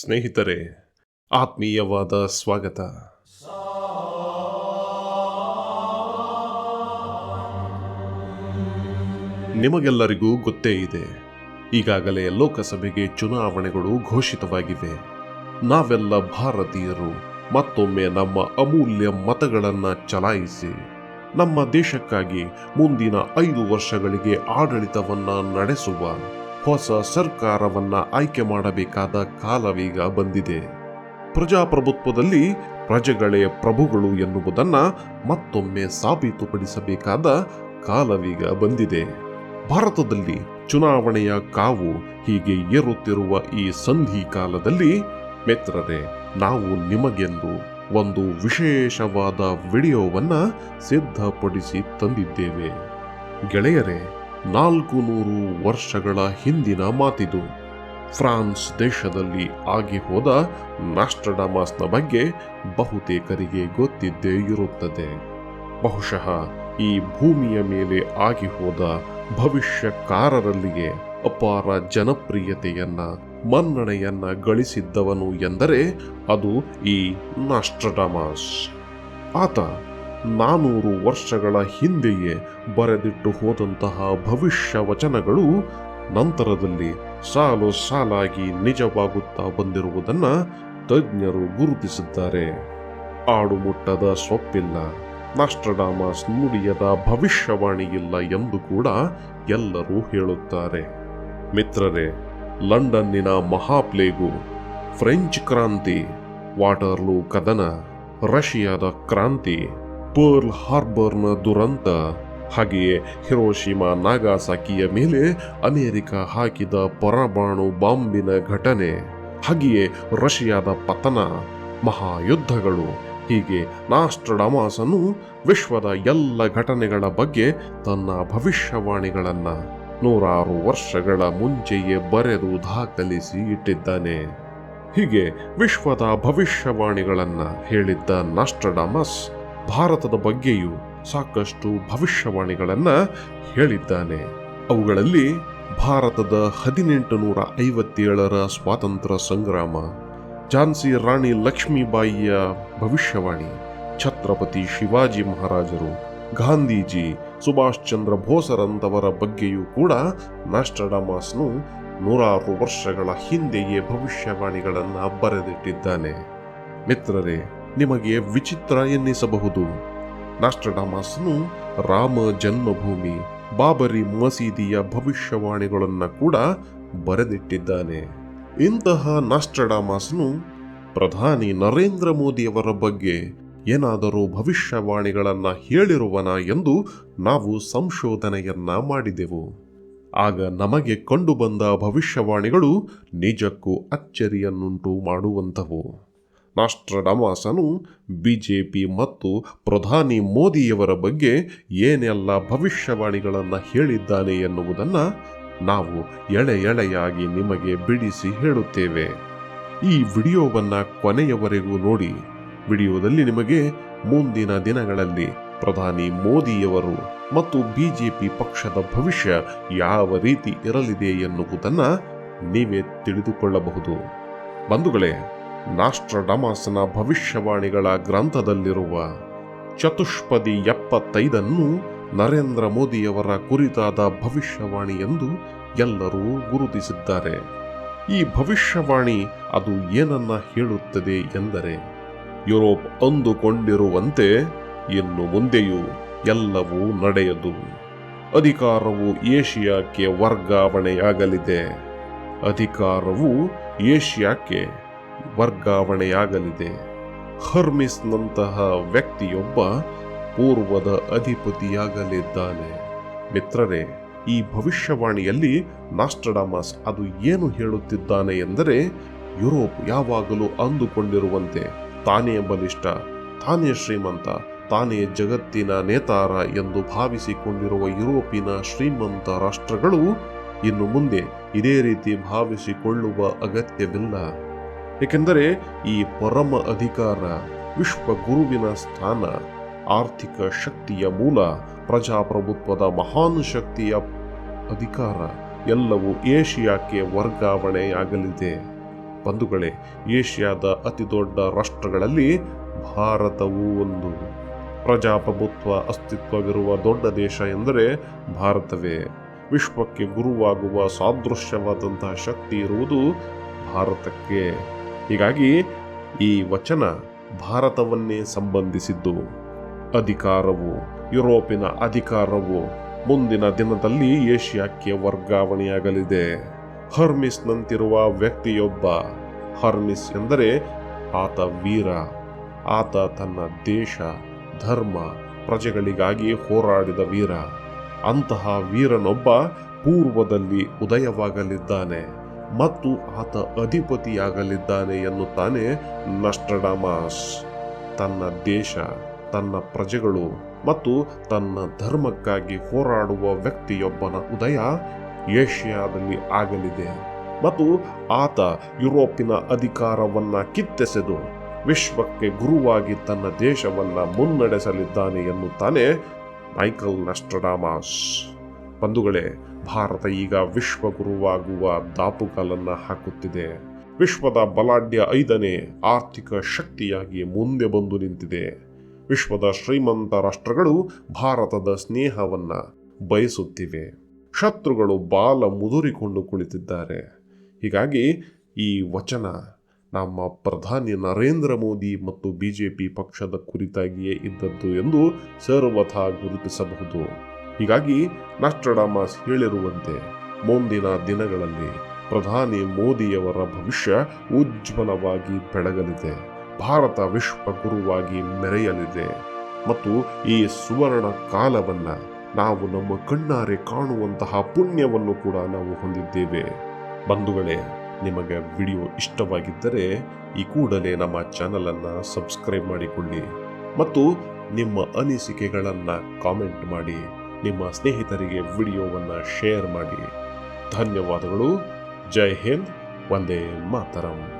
ಸ್ನೇಹಿತರೆ, ಆತ್ಮೀಯವಾದ ಸ್ವಾಗತ. ನಿಮಗೆಲ್ಲರಿಗೂ ಗೊತ್ತೇ ಇದೆ, ಈಗಾಗಲೇ ಲೋಕಸಭೆಗೆ ಚುನಾವಣೆಗಳು ಘೋಷಿತವಾಗಿವೆ. ನಾವೆಲ್ಲ ಭಾರತೀಯರು, ಮತ್ತೊಮ್ಮೆ ನಮ್ಮ ಅಮೂಲ್ಯ ಮತಗಳನ್ನು ಚಲಾಯಿಸಿ, ನಮ್ಮ ದೇಶಕ್ಕಾಗಿ ಮುಂದಿನ ಐದು ವರ್ಷಗಳಿಗೆ ಆಡಳಿತವನ್ನು ನಡೆಸುವ ಹೊಸ ಸರ್ಕಾರವನ್ನ ಆಯ್ಕೆ ಮಾಡಬೇಕಾದ ಕಾಲವೀಗ ಬಂದಿದೆ. ಪ್ರಜಾಪ್ರಭುತ್ವದಲ್ಲಿ ಪ್ರಜೆಗಳೇ ಪ್ರಭುಗಳು ಎನ್ನುವುದನ್ನ ಮತ್ತೊಮ್ಮೆ ಸಾಬೀತುಪಡಿಸಬೇಕಾದ ಕಾಲವೀಗ ಬಂದಿದೆ. ಭಾರತದಲ್ಲಿ ಚುನಾವಣೆಯ ಕಾವು ಹೀಗೆ ಏರುತ್ತಿರುವ ಈ ಸಂಧಿ ಕಾಲದಲ್ಲಿ ಮಿತ್ರರೇ, ನಾವು ನಿಮಗೆಂದು ಒಂದು ವಿಶೇಷವಾದ ವಿಡಿಯೋವನ್ನ ಸಿದ್ಧಪಡಿಸಿ ತಂದಿದ್ದೇವೆ. ಗೆಳೆಯರೇ ನಾಲ್ಕು ನೂರು ವರ್ಷಗಳ ಹಿಂದಿನ ಮಾತಿದು. ಫ್ರಾನ್ಸ್ ದೇಶದಲ್ಲಿ ಆಗಿ ಹೋದ ನಾಸ್ಟ್ರಡಮಾಸ್ನ ಬಗ್ಗೆ ಬಹುತೇಕರಿಗೆ ಗೊತ್ತಿದ್ದೇ ಇರುತ್ತದೆ. ಬಹುಶಃ ಈ ಭೂಮಿಯ ಮೇಲೆ ಆಗಿ ಹೋದ ಭವಿಷ್ಯಕಾರರಲ್ಲಿಗೆ ಅಪಾರ ಜನಪ್ರಿಯತೆಯನ್ನ, ಮನ್ನಣೆಯನ್ನ ಗಳಿಸಿದ್ದವನು ಎಂದರೆ ಅದು ಈ ನಾಸ್ಟ್ರಡಮಾಸ್. ಆತ ನಾನೂರು ವರ್ಷಗಳ ಹಿಂದೆಯೇ ಬರೆದಿಟ್ಟು ಹೋದಂತಹ ಭವಿಷ್ಯ ವಚನಗಳು ನಂತರದಲ್ಲಿ ಸಾಲು ಸಾಲಾಗಿ ನಿಜವಾಗುತ್ತಾ ಬಂದಿರುವುದನ್ನ ತಜ್ಞರು ಗುರುತಿಸಿದ್ದಾರೆ. ಆಡುಮುಟ್ಟದ ಸೊಪ್ಪಿಲ್ಲ, ನಾಸ್ಟ್ರಡಾಮಸ್ ನುಡಿಯದ ಭವಿಷ್ಯವಾಣಿಯಿಲ್ಲ ಎಂದು ಕೂಡ ಎಲ್ಲರೂ ಹೇಳುತ್ತಾರೆ. ಮಿತ್ರರೇ, ಲಂಡನ್ನಿನ ಮಹಾಪ್ಲೇಗು, ಫ್ರೆಂಚ್ ಕ್ರಾಂತಿ, ವಾಟರ್ಲೂ ಕದನ, ರಷ್ಯಾದ ಕ್ರಾಂತಿ ಪರ್ಲ್ ಹಾರ್ಬರ್ನ ದುರಂತ. ಹಾಗೆಯೇ ಹಿರೋಶಿಮಾ ನಾಗಾಸಾಕಿಯ ಮೇಲೆ ಅಮೆರಿಕ ಹಾಕಿದ ಪರಮಾಣು ಬಾಂಬಿನ ಘಟನೆ. ಹಾಗೆಯೇ ರಷ್ಯಾದ ಪತನ, ಮಹಾಯುದ್ಧಗಳು, ಹೀಗೆ ನಾಸ್ಟ್ರಡಮಾಸನು ವಿಶ್ವದ ಎಲ್ಲ ಘಟನೆಗಳ ಬಗ್ಗೆ ತನ್ನ ಭವಿಷ್ಯವಾಣಿಗಳನ್ನು ನೂರಾರು ವರ್ಷಗಳ ಮುಂಚೆಯೇ ಬರೆದು ದಾಖಲಿಸಿ ಇಟ್ಟಿದ್ದಾನೆ. ಹೀಗೆ ವಿಶ್ವದ ಭವಿಷ್ಯವಾಣಿಗಳನ್ನು ಹೇಳಿದ್ದ ನಾಸ್ಟ್ರಡಾಮಸ್ ಭಾರತದ ಬಗ್ಗೆಯೂ ಸಾಕಷ್ಟು ಭವಿಷ್ಯವಾಣಿಗಳನ್ನು ಹೇಳಿದ್ದಾನೆ. ಅವುಗಳಲ್ಲಿ ಭಾರತದ ಹದಿನೆಂಟು ನೂರ ಐವತ್ತೇಳರ ಸ್ವಾತಂತ್ರ್ಯ ಸಂಗ್ರಾಮ, ಝಾನ್ಸಿ ರಾಣಿ ಲಕ್ಷ್ಮೀಬಾಯಿಯ ಭವಿಷ್ಯವಾಣಿ, ಛತ್ರಪತಿ ಶಿವಾಜಿ ಮಹಾರಾಜರು, ಗಾಂಧೀಜಿ ಸುಭಾಷ್ ಚಂದ್ರ ಬೋಸರಂತವರ ಬಗ್ಗೆಯೂ ಕೂಡ ನಾಸ್ಟ್ರಡಾಮಾಸ್ನು ನೂರಾರು ವರ್ಷಗಳ ಹಿಂದೆಯೇ ಭವಿಷ್ಯವಾಣಿಗಳನ್ನು ಬರೆದಿಟ್ಟಿದ್ದಾನೆ. ಮಿತ್ರರೇ ನಿಮಗೆ ವಿಚಿತ್ರ ಎನ್ನಿಸಬಹುದು. ನಾಸ್ಟ್ರಡಾಮಾಸ್ನು ರಾಮ ಜನ್ಮಭೂಮಿ ಬಾಬರಿ ಮಸೀದಿಯ ಭವಿಷ್ಯವಾಣಿಗಳನ್ನು ಕೂಡ ಬರೆದಿಟ್ಟಿದ್ದಾನೆ. ಇಂತಹ ನಾಸ್ಟ್ರಡಾಮಾಸ್ನು ಪ್ರಧಾನಿ ನರೇಂದ್ರ ಮೋದಿಯವರ ಬಗ್ಗೆ ಏನಾದರೂ ಭವಿಷ್ಯವಾಣಿಗಳನ್ನು ಹೇಳಿರುವನ ಎಂದು ನಾವು ಸಂಶೋಧನೆಯನ್ನ ಮಾಡಿದೆವು. ಆಗ ನಮಗೆ ಕಂಡುಬಂದ ಭವಿಷ್ಯವಾಣಿಗಳು ನಿಜಕ್ಕೂ ಅಚ್ಚರಿಯನ್ನುಂಟು ಮಾಡುವಂಥವು. ನಾಸ್ಟ್ರಡಮಾಸನು ಬಿಜೆಪಿ ಮತ್ತು ಪ್ರಧಾನಿ ಮೋದಿಯವರ ಬಗ್ಗೆ ಏನೆಲ್ಲ ಭವಿಷ್ಯವಾಣಿಗಳನ್ನು ಹೇಳಿದ್ದಾನೆ ಎನ್ನುವುದನ್ನು ನಾವು ಎಳೆ ಎಳೆಯಾಗಿ ನಿಮಗೆ ಬಿಡಿಸಿ ಹೇಳುತ್ತೇವೆ. ಈ ವಿಡಿಯೋವನ್ನು ಕೊನೆಯವರೆಗೂ ನೋಡಿ. ವಿಡಿಯೋದಲ್ಲಿ ನಿಮಗೆ ಮುಂದಿನ ದಿನಗಳಲ್ಲಿ ಪ್ರಧಾನಿ ಮೋದಿಯವರು ಮತ್ತು ಬಿಜೆಪಿ ಪಕ್ಷದ ಭವಿಷ್ಯ ಯಾವ ರೀತಿ ಇರಲಿದೆ ಎನ್ನುವುದನ್ನು ನೀವೇ ತಿಳಿದುಕೊಳ್ಳಬಹುದು. ಬಂಧುಗಳೇ ನಾಸ್ಟ್ರಡಮಾಸನ ಭವಿಷ್ಯವಾಣಿಗಳ ಗ್ರಂಥದಲ್ಲಿರುವ ಚತುಷ್ಪದಿ ಎಪ್ಪತ್ತೈದನ್ನು ನರೇಂದ್ರ ಮೋದಿಯವರ ಕುರಿತಾದ ಭವಿಷ್ಯವಾಣಿ ಎಂದು ಎಲ್ಲರೂ ಗುರುತಿಸಿದ್ದಾರೆ. ಈ ಭವಿಷ್ಯವಾಣಿ ಅದು ಏನನ್ನ ಹೇಳುತ್ತದೆ ಎಂದರೆ, ಯುರೋಪ್ ಅಂದುಕೊಂಡಿರುವಂತೆ ಇನ್ನು ಮುಂದೆಯೂ ಎಲ್ಲವೂ ನಡೆಯದು. ಅಧಿಕಾರವು ಏಷ್ಯಾಕ್ಕೆ ವರ್ಗಾವಣೆಯಾಗಲಿದೆ. ಅಧಿಕಾರವು ಏಷ್ಯಾಕ್ಕೆ ವರ್ಗಾವಣೆಯಾಗಲಿದೆ. ಹರ್ಮಿಸ್ನಂತಹ ವ್ಯಕ್ತಿಯೊಬ್ಬ ಪೂರ್ವದ ಅಧಿಪತಿಯಾಗಲಿದ್ದಾನೆ. ಮಿತ್ರರೇ, ಈ ಭವಿಷ್ಯವಾಣಿಯಲ್ಲಿ ನಾಸ್ಟ್ರಡಾಮಸ್ ಅದು ಏನು ಹೇಳುತ್ತಿದ್ದಾನೆ ಎಂದರೆ, ಯುರೋಪ್ ಯಾವಾಗಲೂ ಅಂದುಕೊಂಡಿರುವಂತೆ ತಾನೇ ಬಲಿಷ್ಠ, ತಾನೇ ಶ್ರೀಮಂತ, ತಾನೇ ಜಗತ್ತಿನ ನೇತಾರ ಎಂದು ಭಾವಿಸಿಕೊಂಡಿರುವ ಯುರೋಪಿನ ಶ್ರೀಮಂತ ರಾಷ್ಟ್ರಗಳು ಇನ್ನು ಮುಂದೆ ಇದೇ ರೀತಿ ಭಾವಿಸಿಕೊಳ್ಳುವ ಅಗತ್ಯವಿಲ್ಲ. ಏಕೆಂದರೆ ಈ ಪರಮ ಅಧಿಕಾರ ವಿಶ್ವ ಗುರುವಿನ ಸ್ಥಾನ, ಆರ್ಥಿಕ ಶಕ್ತಿಯ ಮೂಲ, ಪ್ರಜಾಪ್ರಭುತ್ವದ ಮಹಾನ್ ಶಕ್ತಿಯ ಅಧಿಕಾರ, ಎಲ್ಲವೂ ಏಷ್ಯಾಕ್ಕೆ ವರ್ಗಾವಣೆಯಾಗಲಿದೆ. ಬಂಧುಗಳೇ, ಏಷ್ಯಾದ ಅತಿದೊಡ್ಡ ರಾಷ್ಟ್ರಗಳಲ್ಲಿ ಭಾರತವೂ ಒಂದು. ಪ್ರಜಾಪ್ರಭುತ್ವ ಅಸ್ತಿತ್ವವಿರುವ ದೊಡ್ಡ ದೇಶ ಎಂದರೆ ಭಾರತವೇ. ವಿಶ್ವಕ್ಕೆ ಗುರುವಾಗುವ ಸಾದೃಶ್ಯವಾದಂತಹ ಶಕ್ತಿ ಇರುವುದು ಭಾರತಕ್ಕೆ. ಹೀಗಾಗಿ ಈ ವಚನ ಭಾರತವನ್ನೇ ಸಂಬಂಧಿಸಿದ್ದು. ಅಧಿಕಾರವು, ಯುರೋಪಿನ ಅಧಿಕಾರವು, ಮುಂದಿನ ದಿನದಲ್ಲಿ ಏಷ್ಯಾಕ್ಕೆ ವರ್ಗಾವಣೆಯಾಗಲಿದೆ. ಹರ್ಮಿಸ್ನಂತಿರುವ ವ್ಯಕ್ತಿಯೊಬ್ಬ, ಹರ್ಮಿಸ್ ಎಂದರೆ ಆತ ವೀರ. ಆತ ತನ್ನ ದೇಶ, ಧರ್ಮ, ಪ್ರಜೆಗಳಿಗಾಗಿ ಹೋರಾಡಿದ ವೀರ. ಅಂತಹ ವೀರನೊಬ್ಬ ಪೂರ್ವದಲ್ಲಿ ಉದಯವಾಗಲಿದ್ದಾನೆ. ಮತ್ತು ಆತ ಅಧಿಪತಿಯಾಗಲಿದ್ದಾನೆ ಎನ್ನುತ್ತಾನೆ ನಸ್ಟ್ರಡಾಮಾಸ್. ತನ್ನ ದೇಶ, ತನ್ನ ಪ್ರಜೆಗಳು ಮತ್ತು ತನ್ನ ಧರ್ಮಕ್ಕಾಗಿ ಹೋರಾಡುವ ವ್ಯಕ್ತಿಯೊಬ್ಬನ ಉದಯ ಏಷ್ಯಾದಲ್ಲಿ ಆಗಲಿದೆ ಮತ್ತು ಆತ ಯುರೋಪಿನ ಅಧಿಕಾರವನ್ನ ಕಿತ್ತೆಸೆದು ವಿಶ್ವಕ್ಕೆ ಗುರುವಾಗಿ ತನ್ನ ದೇಶವನ್ನ ಮುನ್ನಡೆಸಲಿದ್ದಾನೆ ಎನ್ನುತ್ತಾನೆ ಮೈಕಲ್ ನಸ್ಟ್ರಡಾಮಾಸ್. ಬಂಧುಗಳೇ, ಭಾರತ ಈಗ ವಿಶ್ವಗುರುವಾಗುವ ದಾಪುಗಾಲನ್ನು ಹಾಕುತ್ತಿದೆ. ವಿಶ್ವದ ಬಲಾಢ್ಯ ಐದನೇ ಆರ್ಥಿಕ ಶಕ್ತಿಯಾಗಿ ಮುಂದೆ ಬಂದು ನಿಂತಿದೆ. ವಿಶ್ವದ ಶ್ರೀಮಂತ ರಾಷ್ಟ್ರಗಳು ಭಾರತದ ಸ್ನೇಹವನ್ನ ಬಯಸುತ್ತಿವೆ. ಶತ್ರುಗಳು ಬಾಲ ಮುದುರಿಕೊಂಡು ಕುಳಿತಿದ್ದಾರೆ. ಹೀಗಾಗಿ ಈ ವಚನ ನಮ್ಮ ಪ್ರಧಾನಿ ನರೇಂದ್ರ ಮೋದಿ ಮತ್ತು ಬಿಜೆಪಿ ಪಕ್ಷದ ಕುರಿತಾಗಿಯೇ ಇದ್ದದ್ದು ಎಂದು ಸರ್ವಥಾ ಗುರುತಿಸಬಹುದು. ಹೀಗಾಗಿ ನಾಸ್ಟ್ರಡಾಮಸ್ ಹೇಳಿರುವಂತೆ ಮುಂದಿನ ದಿನಗಳಲ್ಲಿ ಪ್ರಧಾನಿ ಮೋದಿಯವರ ಭವಿಷ್ಯ ಉಜ್ವಲವಾಗಿ ಬೆಳಗಲಿದೆ. ಭಾರತ ವಿಶ್ವ ಗುರುವಾಗಿ ಮೆರೆಯಲಿದೆ. ಮತ್ತು ಈ ಸುವರ್ಣ ಕಾಲವನ್ನ ನಾವು ನಮ್ಮ ಕಣ್ಣಾರೆ ಕಾಣುವಂತಹ ಪುಣ್ಯವನ್ನು ಕೂಡ ನಾವು ಹೊಂದಿದ್ದೇವೆ. ಬಂಧುಗಳೇ, ನಿಮಗೆ ವಿಡಿಯೋ ಇಷ್ಟವಾಗಿದ್ದರೆ ಈ ಕೂಡಲೇ ನಮ್ಮ ಚಾನಲನ್ನು ಸಬ್ಸ್ಕ್ರೈಬ್ ಮಾಡಿಕೊಳ್ಳಿ ಮತ್ತು ನಿಮ್ಮ ಅನಿಸಿಕೆಗಳನ್ನು ಕಾಮೆಂಟ್ ಮಾಡಿ. ನಿಮ್ಮ ಸ್ನೇಹಿತರಿಗೆ ವಿಡಿಯೋವನ್ನು ಶೇರ್ ಮಾಡಿ. ಧನ್ಯವಾದಗಳು. ಜೈ ಹಿಂದ್. ವಂದೇ ಮಾತರಂ.